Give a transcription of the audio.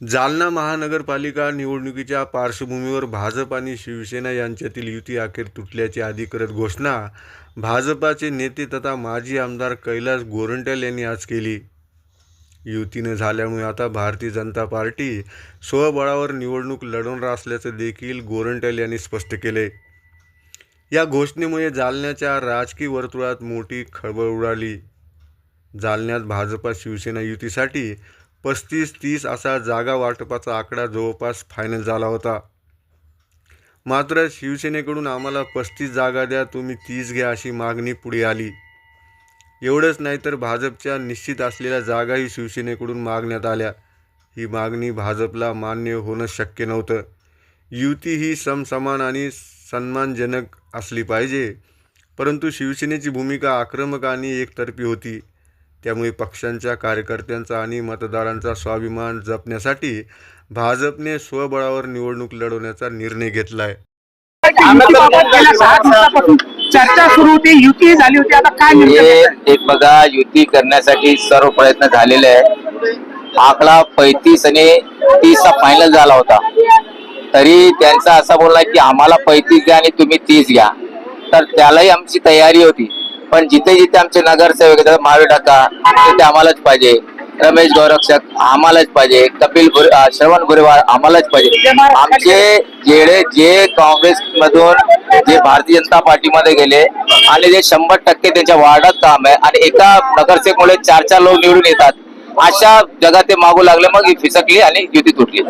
जालना महानगरपालिका निवडणुकीच्या पार्श्वभूमीवर भाजप आणि शिवसेना यांच्यातील युती अखेर तुटल्याची अधिकृत घोषणा भाजपाचे नेते तथा माजी आमदार कैलास गोरंट्याल यांनी आज केली. युती न झाल्यामुळे आता भारतीय जनता पार्टी स्वबळावर निवडणूक लढवणार असल्याचं देखील गोरंट्याल यांनी स्पष्ट केले. या घोषणेमुळे जालन्याच्या राजकीय वर्तुळात मोठी खळबळ उडाली. जालन्यात भाजपा शिवसेना युतीसाठी पस्तीस तीस असा जागा वाटपाचा आकडा जवळपास फायनल झाला होता. मात्र शिवसेनेकडून आम्हाला पस्तीस जागा द्या तुम्ही तीस घ्या अशी मागणी पुढे आली. एवढंच नाही तर भाजपच्या निश्चित असलेल्या जागाही शिवसेनेकडून मागण्यात आल्या. ही मागणी भाजपला मान्य होणं शक्य नव्हतं. युती ही समसमान आणि सन्मानजनक असली पाहिजे. परंतु शिवसेनेची भूमिका आक्रमक आणि एकतर्फी होती. त्यामुळे पक्षांच्या कार्यकर्त्यांचा आणि मतदारांचा स्वाभिमान जपण्यासाठी भाजपने स्वबळावर निवडणूक लढवण्याचा निर्णय घेतला आहे युतीबाबत गेल्या सहा दिवसापासून चर्चा सुरू होती युती झाली होती आता काय? एक बघा युती करण्यासाठी सर्व प्रयत्न झालेले आहे आकडा पैतीस आणि तीसचा फायनल झाला होता. तरी त्यांचा असा बोलला की आम्हाला पैतीस द्या आणि तुम्ही तीस घ्या. तर त्यालाही आमची तयारी होती. पण जिथे जिथे आमचे नगरसेवक येतात महावीर टाका तिथे आम्हालाच पाहिजे. रमेश गौरक्षक आम्हालाच पाहिजे. कपिल भुर- श्रवण गुरेवार आम्हालाच पाहिजे. आमचे जेडे जे काँग्रेस मधून जे भारतीय जनता पार्टीमध्ये गेले आणि जे शंभर टक्के त्यांच्या वार्डात काम आहे आणि एका नगरसेवकमुळे चार चार लोक निवडून येतात अशा जगात ते मागू लागले मग ही फिसकली आणि युती तुटली.